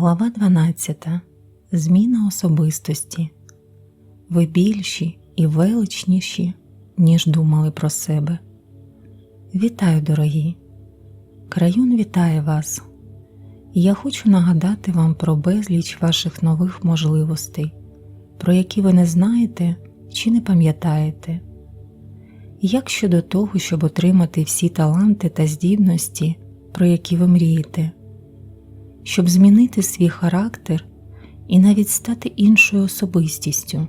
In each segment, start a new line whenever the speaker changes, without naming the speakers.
Глава 12. Зміна особистості. Ви більші і величніші, ніж думали про себе. Вітаю, дорогі! Краюн вітає вас. Я хочу нагадати вам про безліч ваших нових можливостей, про які ви не знаєте чи не пам'ятаєте. Як щодо того, щоб отримати всі таланти та здібності, про які ви мрієте щоб змінити свій характер і навіть стати іншою особистістю,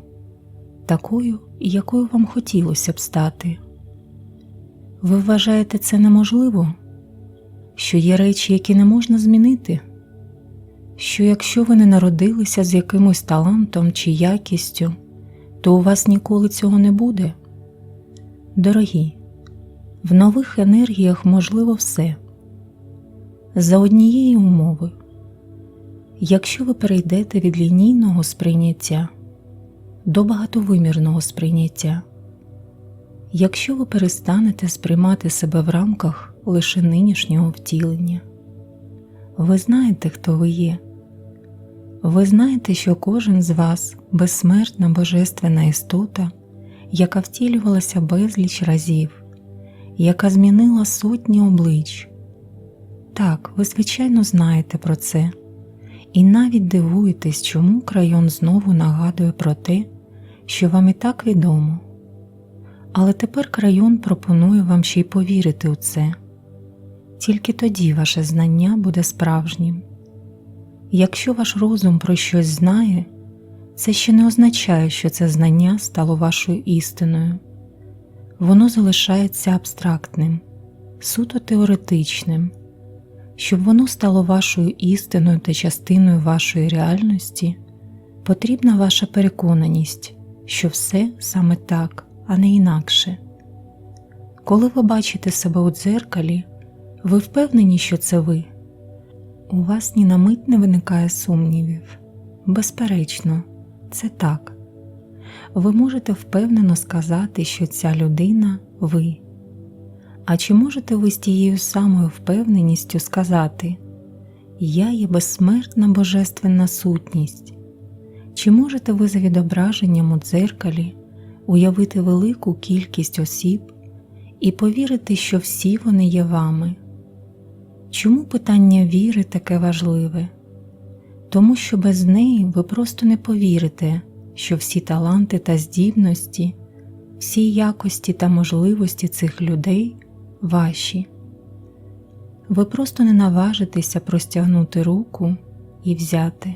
такою, якою вам хотілося б стати. Ви вважаєте це неможливо? Що є речі, які не можна змінити? Що якщо ви не народилися з якимось талантом чи якістю, то у вас ніколи цього не буде? Дорогі, в нових енергіях можливо все. За однієї умови Якщо ви перейдете від лінійного сприйняття до багатовимірного сприйняття, якщо ви перестанете сприймати себе в рамках лише нинішнього втілення, ви знаєте, хто ви є, ви знаєте, що кожен з вас безсмертна божественна істота, яка втілювалася безліч разів, яка змінила сотні облич. Так, ви звичайно знаєте про це. І навіть дивуєтесь, чому крайон знову нагадує про те, що вам і так відомо. Але тепер крайон пропонує вам ще й повірити у це, тільки тоді ваше знання буде справжнім. Якщо ваш розум про щось знає, це ще не означає, що це знання стало вашою істиною, воно залишається абстрактним, суто теоретичним. Щоб воно стало вашою істиною та частиною вашої реальності, потрібна ваша переконаність, що все саме так, а не інакше. Коли ви бачите себе у дзеркалі, ви впевнені, що це ви. У вас ні на мить не виникає сумнівів. Безперечно, це так. Ви можете впевнено сказати, що ця людина ви. А чи можете ви з тією самою впевненістю сказати Я є безсмертна божественна сутність? Чи можете ви за відображенням у дзеркалі уявити велику кількість осіб і повірити, що всі вони є вами? Чому питання віри таке важливе? Тому що без неї ви просто не повірите, що всі таланти та здібності, всі якості та можливості цих людей ваші. Ви просто не наважитеся простягнути руку і взяти.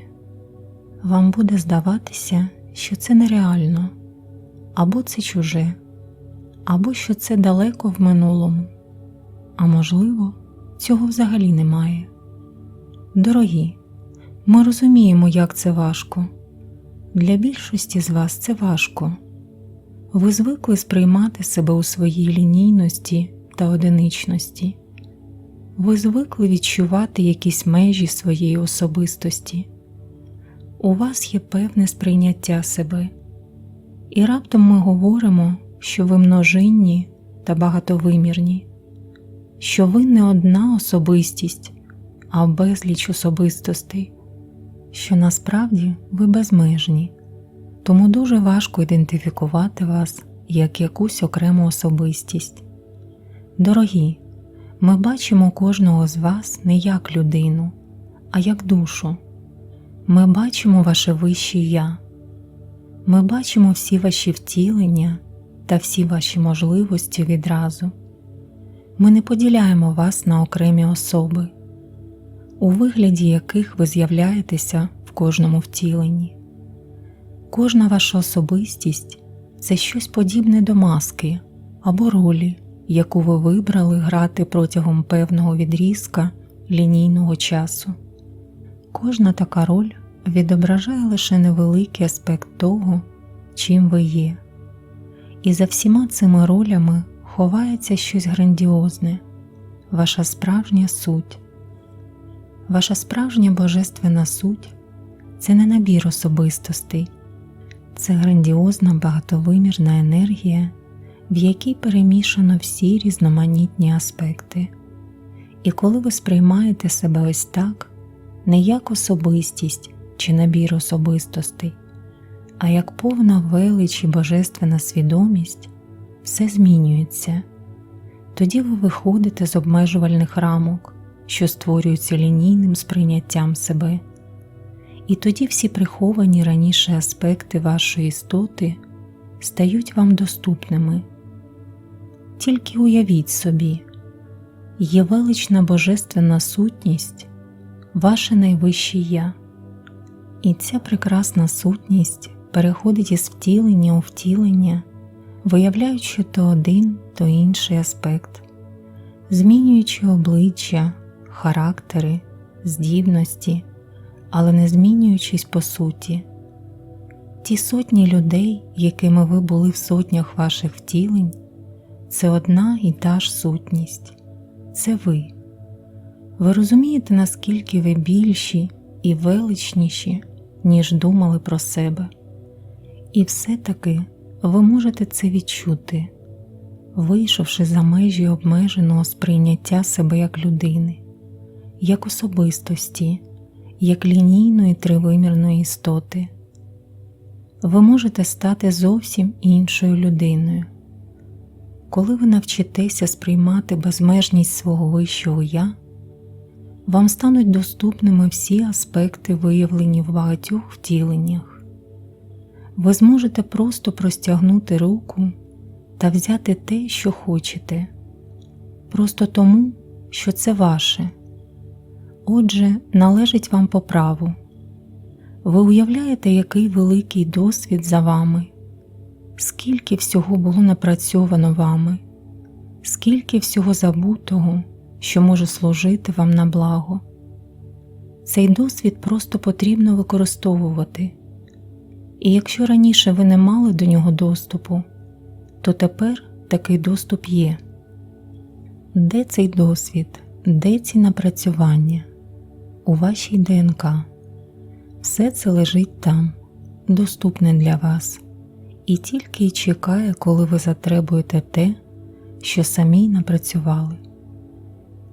Вам буде здаватися, що це нереально, або це чуже, або що це далеко в минулому, а можливо, цього взагалі немає. Дорогі, ми розуміємо, як це важко. Для більшості з вас це важко. Ви звикли сприймати себе у своїй лінійності та одиничності. Ви звикли відчувати якісь межі своєї особистості, у вас є певне сприйняття себе, і раптом ми говоримо, що ви множинні та багатовимірні, що ви не одна особистість, а безліч особистостей, що насправді ви безмежні, тому дуже важко ідентифікувати вас як якусь окрему особистість. Дорогі, ми бачимо кожного з вас не як людину, а як душу. Ми бачимо ваше вище я, ми бачимо всі ваші втілення та всі ваші можливості відразу. Ми не поділяємо вас на окремі особи, у вигляді яких ви з'являєтеся в кожному втіленні. Кожна ваша особистість це щось подібне до маски або ролі яку ви вибрали грати протягом певного відрізка лінійного часу. Кожна така роль відображає лише невеликий аспект того, чим ви є, і за всіма цими ролями ховається щось грандіозне, ваша справжня суть. Ваша справжня божественна суть це не набір особистостей, це грандіозна багатовимірна енергія в якій перемішано всі різноманітні аспекти. І коли ви сприймаєте себе ось так, не як особистість чи набір особистостей, а як повна велич і божественна свідомість, все змінюється. Тоді ви виходите з обмежувальних рамок, що створюються лінійним сприйняттям себе, і тоді всі приховані раніше аспекти вашої істоти стають вам доступними. Тільки уявіть собі, є велична божественна сутність, ваше найвище Я, і ця прекрасна сутність переходить із втілення у втілення, виявляючи то один, то інший аспект, змінюючи обличчя, характери, здібності, але не змінюючись по суті. Ті сотні людей, якими ви були в сотнях ваших втілень, це одна і та ж сутність, це ви. Ви розумієте, наскільки ви більші і величніші, ніж думали про себе, і все-таки ви можете це відчути, вийшовши за межі обмеженого сприйняття себе як людини, як особистості, як лінійної тривимірної істоти. Ви можете стати зовсім іншою людиною. Коли ви навчитеся сприймати безмежність свого вищого я, вам стануть доступними всі аспекти, виявлені в багатьох втіленнях. Ви зможете просто простягнути руку та взяти те, що хочете, просто тому, що це ваше. Отже, належить вам по праву. Ви уявляєте, який великий досвід за вами, скільки всього було напрацьовано вами, скільки всього забутого, що може служити вам на благо. Цей досвід просто потрібно використовувати, і якщо раніше ви не мали до нього доступу, то тепер такий доступ є. Де цей досвід, де ці напрацювання? У вашій ДНК. Все це лежить там, доступне для вас, і тільки й чекає, коли ви затребуєте те, що самі напрацювали.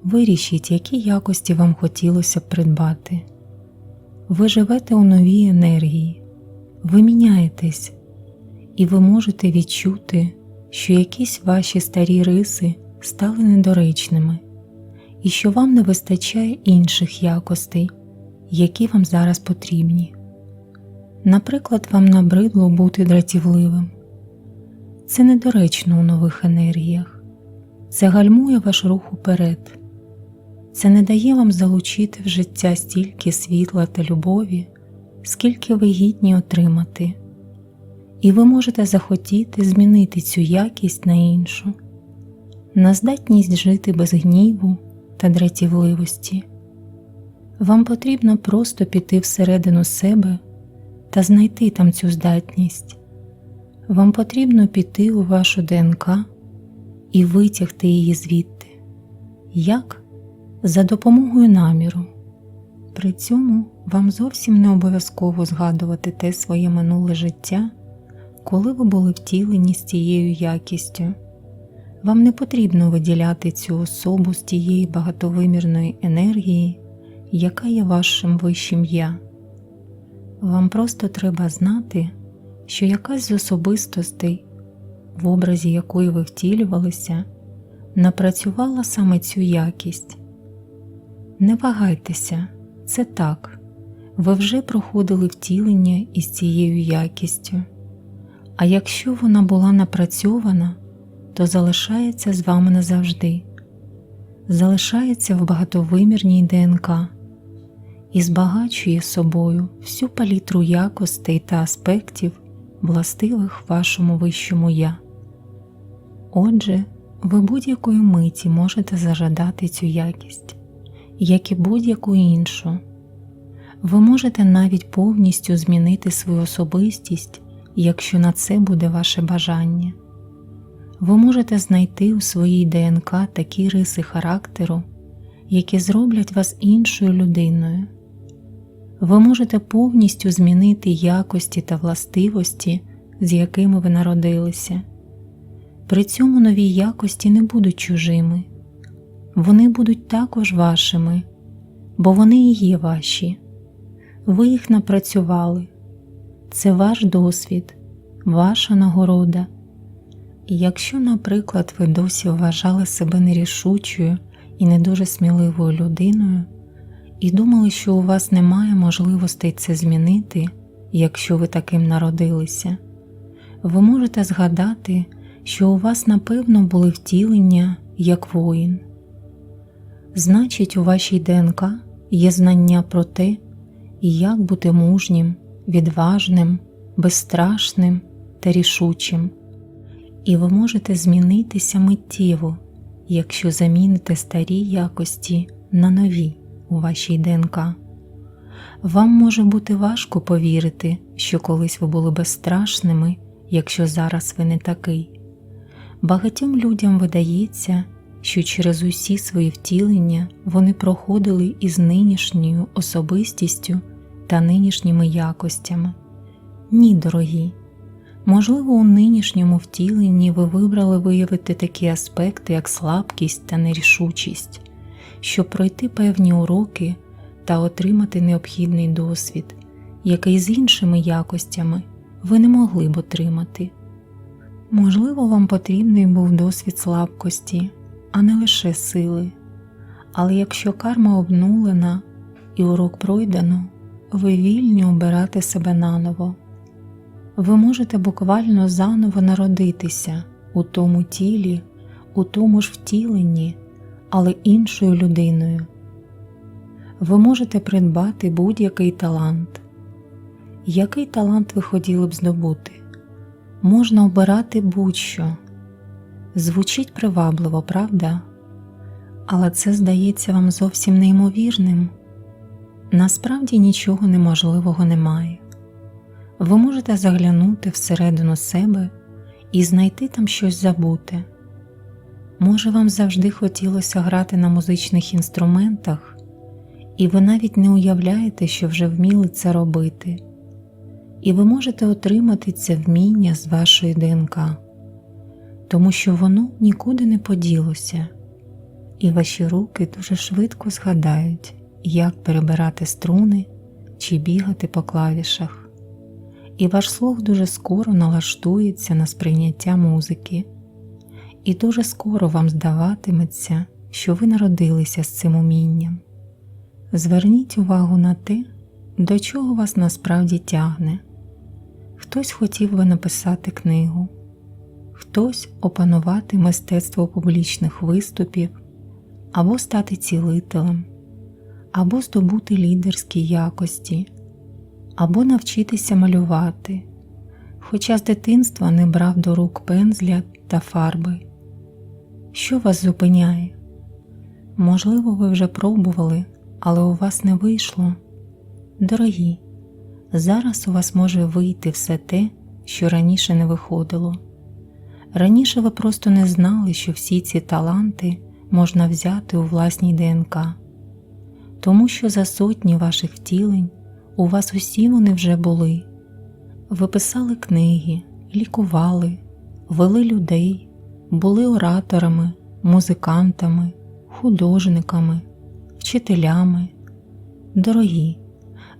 Вирішіть, які якості вам хотілося б придбати. Ви живете у новій енергії, ви міняєтесь, і ви можете відчути, що якісь ваші старі риси стали недоречними, і що вам не вистачає інших якостей які вам зараз потрібні. Наприклад, вам набридло бути дратівливим. Це недоречно у нових енергіях, це гальмує ваш рух уперед, це не дає вам залучити в життя стільки світла та любові, скільки ви гідні отримати, і ви можете захотіти змінити цю якість на іншу, на здатність жити без гніву та дратівливості. Вам потрібно просто піти всередину себе та знайти там цю здатність. Вам потрібно піти у вашу ДНК і витягти її звідти. Як? За допомогою наміру. При цьому вам зовсім не обов'язково згадувати те своє минуле життя, коли ви були втілені з тією якістю. Вам не потрібно виділяти цю особу з тієї багатовимірної енергії яка є вашим вищим я. Вам просто треба знати, що якась з особистостей, в образі якої ви втілювалися, напрацювала саме цю якість. Не вагайтеся, це так, ви вже проходили втілення із цією якістю, а якщо вона була напрацьована, то залишається з вами назавжди, залишається в багатовимірній ДНК і збагачує собою всю палітру якостей та аспектів, властивих вашому вищому я. Отже, ви будь-якої миті можете зажадати цю якість, як і будь-яку іншу. Ви можете навіть повністю змінити свою особистість, якщо на це буде ваше бажання. Ви можете знайти у своїй ДНК такі риси характеру, які зроблять вас іншою людиною ви можете повністю змінити якості та властивості, з якими ви народилися. При цьому нові якості не будуть чужими, вони будуть також вашими, бо вони і є ваші. Ви їх напрацювали. Це ваш досвід, ваша нагорода. І якщо, наприклад, ви досі вважали себе нерішучою і не дуже сміливою людиною, і думали, що у вас немає можливостей це змінити, якщо ви таким народилися, ви можете згадати, що у вас напевно були втілення як воїн. Значить, у вашій ДНК є знання про те, як бути мужнім, відважним, безстрашним та рішучим, і ви можете змінитися миттєво, якщо заміните старі якості на нові у вашій ДНК. Вам може бути важко повірити, що колись ви були безстрашними, якщо зараз ви не такий. Багатьом людям видається, що через усі свої втілення вони проходили із нинішньою особистістю та нинішніми якостями. Ні, дорогі. Можливо, у нинішньому втіленні ви вибрали виявити такі аспекти, як слабкість та нерішучість, щоб пройти певні уроки та отримати необхідний досвід, який з іншими якостями ви не могли б отримати. Можливо, вам потрібний був досвід слабкості, а не лише сили. Але якщо карма обнулена і урок пройдено, ви вільні обирати себе наново. Ви можете буквально заново народитися у тому тілі, у тому ж втіленні, але іншою людиною. Ви можете придбати будь-який талант. Який талант ви хотіли б здобути? Можна обирати будь-що. Звучить привабливо, правда? Але це здається вам зовсім неймовірним. Насправді нічого неможливого немає. Ви можете заглянути всередину себе і знайти там щось забуте. Може, вам завжди хотілося грати на музичних інструментах, і ви навіть не уявляєте, що вже вміли це робити, і ви можете отримати це вміння з вашої ДНК, тому що воно нікуди не поділося, і ваші руки дуже швидко згадають, як перебирати струни чи бігати по клавішах. І ваш слух дуже скоро налаштується на сприйняття музики, і дуже скоро вам здаватиметься, що ви народилися з цим умінням. Зверніть увагу на те, до чого вас насправді тягне. Хтось хотів би написати книгу, хтось опанувати мистецтво публічних виступів, або стати цілителем, або здобути лідерські якості або навчитися малювати, хоча з дитинства не брав до рук пензля та фарби. Що вас зупиняє? Можливо, ви вже пробували, але у вас не вийшло. Дорогі, зараз у вас може вийти все те, що раніше не виходило. Раніше ви просто не знали, що всі ці таланти можна взяти у власній ДНК, тому що за сотні ваших втілень у вас усі вони вже були. Ви писали книги, лікували, вели людей, були ораторами, музикантами, художниками, вчителями. Дорогі,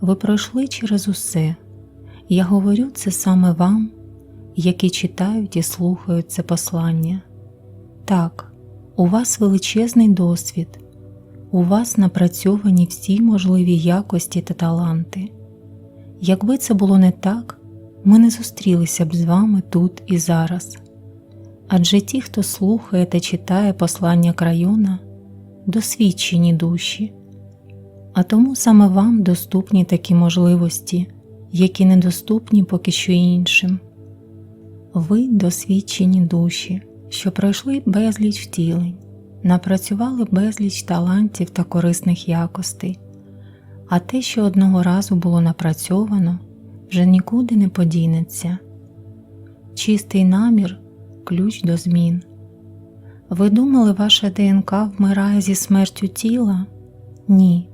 ви пройшли через усе. Я говорю це саме вам, які читають і слухають це послання. Так, у вас величезний досвід, у вас напрацьовані всі можливі якості та таланти. Якби це було не так, ми не зустрілися б з вами тут і зараз. Адже ті, хто слухає та читає послання крайона, досвідчені душі, а тому саме вам доступні такі можливості, які недоступні поки що іншим. Ви досвідчені душі, що пройшли безліч втілень напрацювали безліч талантів та корисних якостей, а те, що одного разу було напрацьовано, вже нікуди не подінеться. Чистий намір ключ до змін. Ви думали, ваша ДНК вмирає зі смертю тіла? Ні.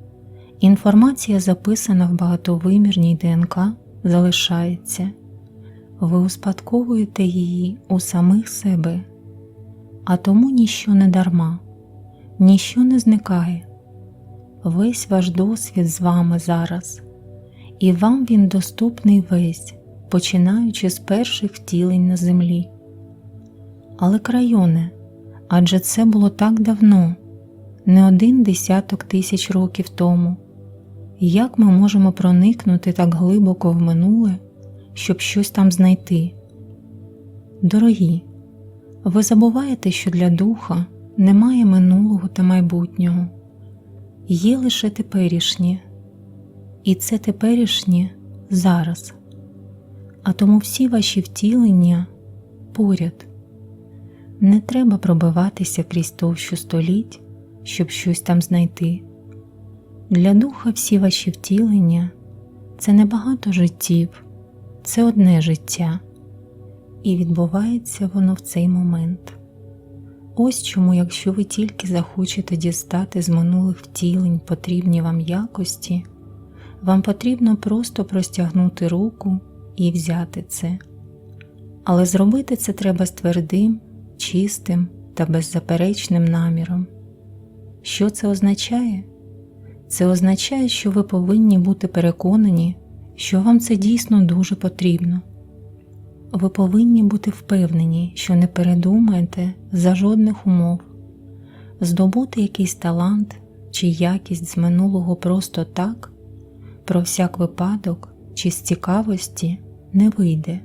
Інформація, записана в багатовимірній ДНК, залишається. Ви успадковуєте її у самих себе а тому ніщо не дарма, ніщо не зникає. весь ваш досвід з вами зараз, і вам він доступний весь, починаючи з перших втілень на землі. Але крайоне, адже це було так давно, не один десяток тисяч років тому. Як ми можемо проникнути так глибоко в минуле, щоб щось там знайти? Дорогі, ви забуваєте, що для духа немає минулого та майбутнього, є лише теперішнє, і це теперішнє зараз, а тому всі ваші втілення поряд. Не треба пробиватися крізь товщу століть, щоб щось там знайти. Для духа всі ваші втілення це не багато життів, це одне життя, і відбувається воно в цей момент. Ось чому, якщо ви тільки захочете дістати з минулих втілень потрібні вам якості, вам потрібно просто простягнути руку і взяти це. Але зробити це треба з твердим, чистим та беззаперечним наміром. Що це означає? Це означає, що ви повинні бути переконані, що вам це дійсно дуже потрібно. Ви повинні бути впевнені, що не передумаєте за жодних умов, здобути якийсь талант чи якість з минулого просто так, про всяк випадок чи з цікавості не вийде.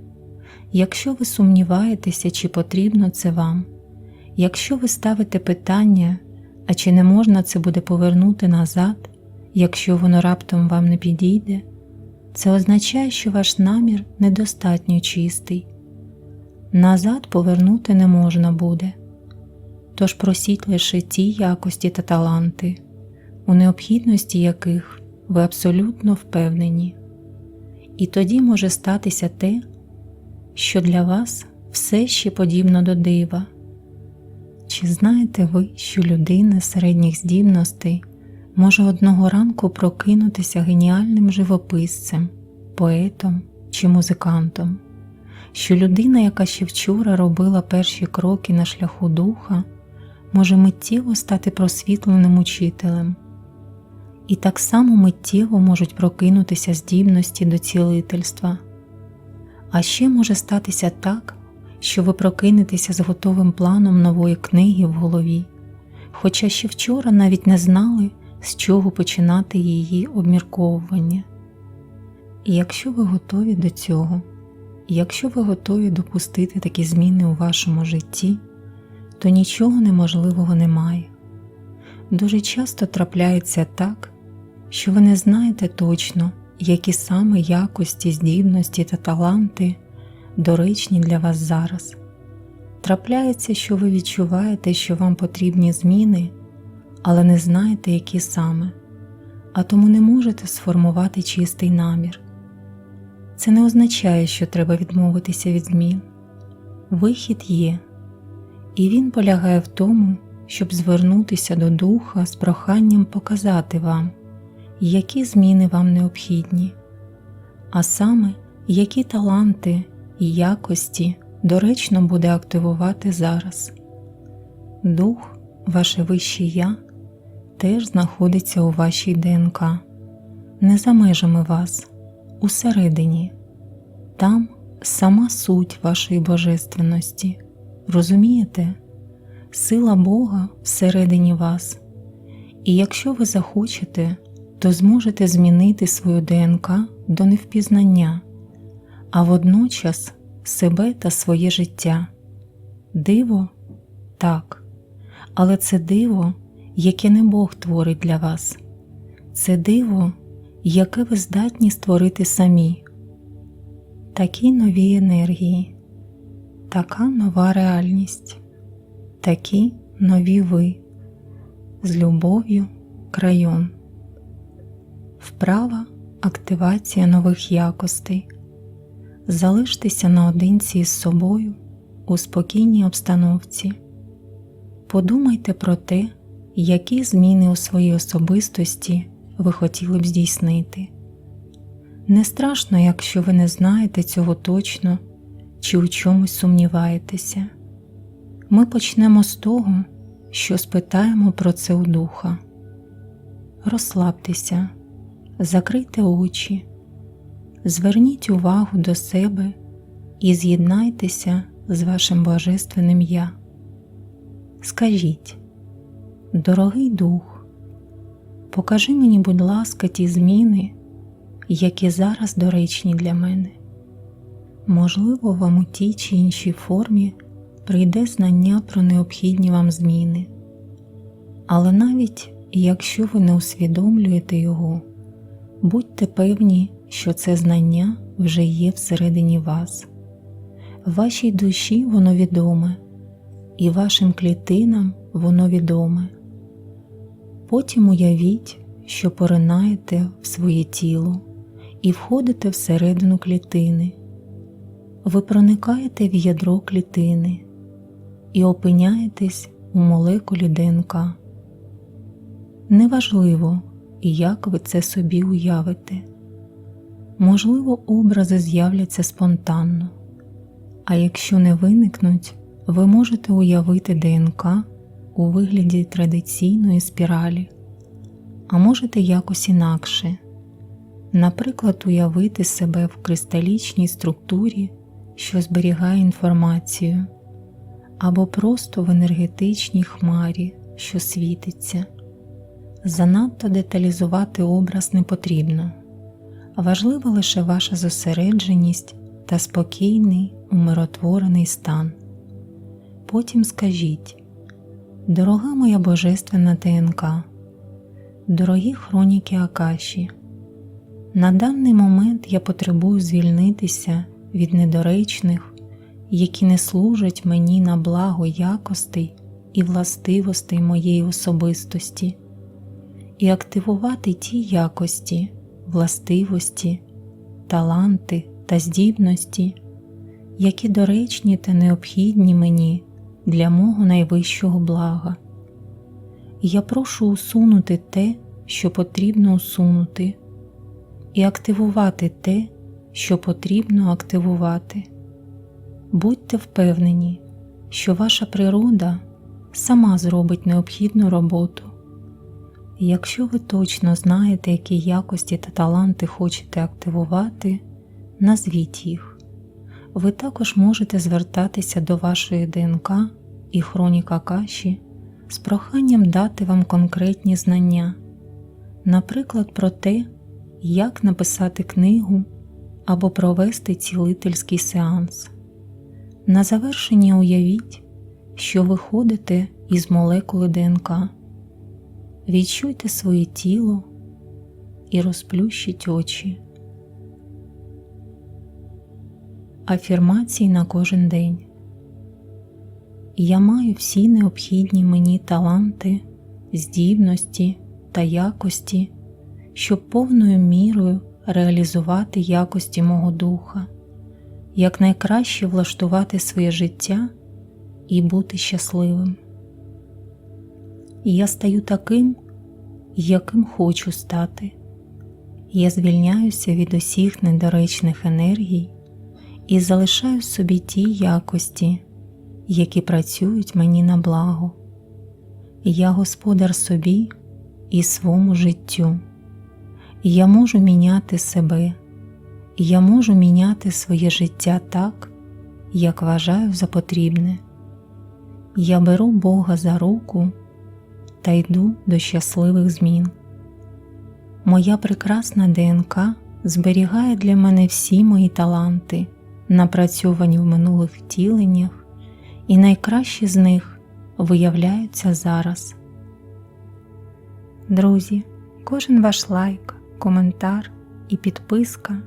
Якщо ви сумніваєтеся, чи потрібно це вам, якщо ви ставите питання, а чи не можна це буде повернути назад, якщо воно раптом вам не підійде, це означає, що ваш намір недостатньо чистий. Назад повернути не можна буде. Тож просіть лише ті якості та таланти, у необхідності яких ви абсолютно впевнені. І тоді може статися те, що для вас все ще подібно до дива. Чи знаєте ви, що людина середніх здібностей може одного ранку прокинутися геніальним живописцем, поетом чи музикантом, що людина, яка ще вчора робила перші кроки на шляху духа, може миттєво стати просвітленим учителем, і так само миттєво можуть прокинутися здібності до цілительства. А ще може статися так, що ви прокинетеся з готовим планом нової книги в голові, хоча ще вчора навіть не знали, з чого починати її обмірковування. І якщо ви готові до цього, і якщо ви готові допустити такі зміни у вашому житті, то нічого неможливого немає. Дуже часто трапляється так, що ви не знаєте точно, які саме якості, здібності та таланти доречні для вас зараз. Трапляється, що ви відчуваєте, що вам потрібні зміни, але не знаєте, які саме, а тому не можете сформувати чистий намір. Це не означає, що треба відмовитися від змін. Вихід є, і він полягає в тому, щоб звернутися до Духа з проханням показати вам, які зміни вам необхідні, а саме, які таланти і якості доречно буде активувати зараз. Дух, ваше вище Я, теж знаходиться у вашій ДНК, не за межами вас, усередині, там сама суть вашої божественності. Розумієте? Сила Бога всередині вас, і якщо ви захочете, то зможете змінити свою ДНК до невпізнання, а водночас себе та своє життя. Диво так, але це диво, яке не Бог творить для вас, це диво, яке ви здатні створити самі. Такі нові енергії, така нова реальність, такі нові ви з любов'ю крайон. Вправа активація нових якостей. Залиштеся наодинці із собою у спокійній обстановці. Подумайте про те, які зміни у своїй особистості ви хотіли б здійснити. Не страшно, якщо ви не знаєте цього точно чи у чомусь сумніваєтеся. Ми почнемо з того, що спитаємо про це у духа. розслабтеся, закрийте очі, зверніть увагу до себе і з'єднайтеся з вашим Божественним Я. Скажіть, дорогий дух, покажи мені, будь ласка, ті зміни, які зараз доречні для мене. Можливо, вам у тій чи іншій формі прийде знання про необхідні вам зміни. Але навіть якщо ви не усвідомлюєте його, будьте певні, що це знання вже є всередині вас. Вашій душі воно відоме, і вашим клітинам воно відоме. Потім уявіть, що поринаєте в своє тіло і входите всередину клітини. Ви проникаєте в ядро клітини і опиняєтесь у молекулі ДНК. Неважливо, як ви це собі уявите. Можливо, образи з'являться спонтанно, а якщо не виникнуть, ви можете уявити ДНК у вигляді традиційної спіралі, а можете якось інакше, наприклад, уявити себе в кристалічній структурі, що зберігає інформацію, або просто в енергетичній хмарі, що світиться. Занадто деталізувати образ не потрібно, важлива лише ваша зосередженість та спокійний, умиротворений стан. Потім скажіть, дорога моя Божественна ТНК, дорогі хроніки Акаші, на даний момент я потребую звільнитися від недоречних, які не служать мені на благо якостей і властивостей моєї особистості і активувати ті якості, властивості, таланти та здібності, які доречні та необхідні мені для мого найвищого блага. Я прошу усунути те, що потрібно усунути, і активувати те, що потрібно активувати. Будьте впевнені, що ваша природа сама зробить необхідну роботу. Якщо ви точно знаєте, які якості та таланти хочете активувати, назвіть їх. Ви також можете звертатися до вашої ДНК і хроніка каші з проханням дати вам конкретні знання, наприклад, про те, як написати книгу або провести цілительський сеанс. На завершення уявіть, що ви ходите із молекули ДНК. Відчуйте своє тіло і розплющіть очі. Афірмації на кожен день. Я маю всі необхідні мені таланти, здібності та якості, щоб повною мірою реалізувати якості мого духа, якнайкраще влаштувати своє життя і бути щасливим я стаю таким, яким хочу стати. Я звільняюся від усіх недоречних енергій і залишаю собі ті якості, які працюють мені на благо. Я господар собі і своєму життю. Я можу міняти себе, я можу міняти своє життя так, як вважаю за потрібне. Я беру Бога за руку та йду до щасливих змін. Моя прекрасна ДНК зберігає для мене всі мої таланти, напрацьовані в минулих втіленнях, і найкращі з них виявляються зараз. Друзі, кожен ваш лайк, коментар і підписка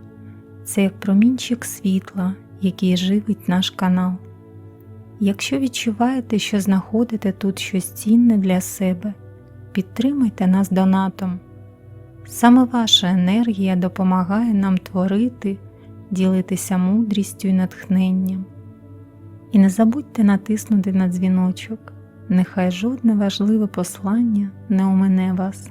це як промінчик світла, який живить наш канал. Якщо відчуваєте, що знаходите тут щось цінне для себе, підтримайте нас донатом. Саме ваша енергія допомагає нам творити, ділитися мудрістю і натхненням. І не забудьте натиснути на дзвіночок, нехай жодне важливе послання не омине вас.